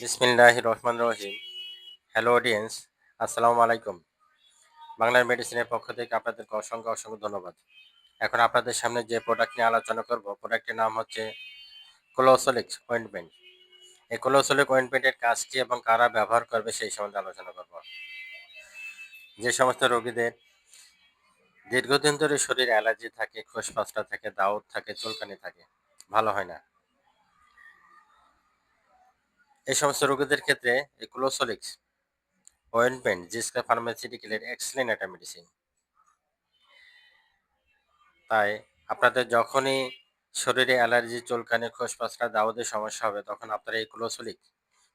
বিসমিল্লাহ রহমান রহিম। Hello audience আসসালামু আলাইকুম। বাংলার মেডিসিনের পক্ষ থেকে আপনাদেরকে অসংখ্য অসংখ্য ধন্যবাদ। এখন আপনাদের সামনে যে প্রোডাক্ট নিয়ে আলোচনা করব প্রোডাক্টের নাম হচ্ছে ক্লোসোলিক অয়েন্টমেন্ট এই ক্লোসোলিক অয়েন্টমেন্টের কাজ কী এবং কারা ব্যবহার করবে সেই সম্বন্ধে আলোচনা করব। যে সমস্ত রোগীদের দীর্ঘদিন ধরে শরীর অ্যালার্জি থাকে, খোসপাসটা থাকে, দাউদ থাকে, চুলকানি থাকে, ভালো হয় না। এই সমস্ত রোগীদের ক্ষেত্রে ক্লোসোলিক্স অয়েন্টমেন্ট জিসকা ফার্মাসিউটিক্যালের এক্সেলেন্ট একটা মেডিসিন তাই আপনাদের যখনই শরীরে অ্যালার্জি, চুলকানি, খোসপাসরা, দাউদের সমস্যা হবে, তখন আপনারা এই ক্লোসোলিক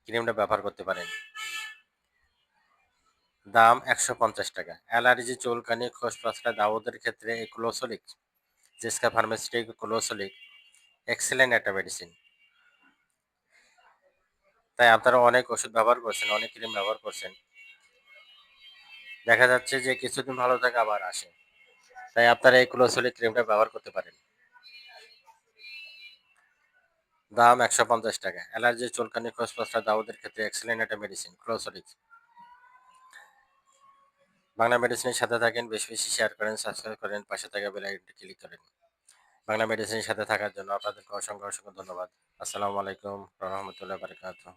ক্রিমটা ব্যবহার করতে পারেন। দাম একশো পঞ্চাশ টাকা। অ্যালার্জি, চুলকানি, খোসপাসরা, দাউদের ক্ষেত্রে এই ক্লোসোলিক, জিসকা ফার্মাসিউটিক ক্লোসোলিক এক্সেলেন্ট একটা মেডিসিন তাই আপনারা অনেক ওষুধ ব্যবহার করছেন, অনেক ক্রিম ব্যবহার করছেন। দেখা যাচ্ছে যে কিছুদিন ভালো থাকে, আবার আসে। তাই আপনারা এই ক্লোসোলিক ক্রিমটা ব্যবহার করতে পারেন। দাম একশো পঞ্চাশ টাকা। অ্যালার্জি, চুলকানি খোসপসরা দাউদের ক্ষেত্রে এক্সেলেন্ট একটা মেডিসিন ক্লোসোলিক বাংলা মেডিসিনের সাথে থাকেন, বেশি বেশি শেয়ার করেন সাবস্ক্রাইব করেন, পাশে থাকা বেল আইকনটি ক্লিক করেন। বাংলা মেডিসিনের সাথে থাকার জন্য আপনাদেরকে অসংখ্য অসংখ্য ধন্যবাদ। আসসালামু আলাইকুম রহমতুল্লাহ বারকাতুহ।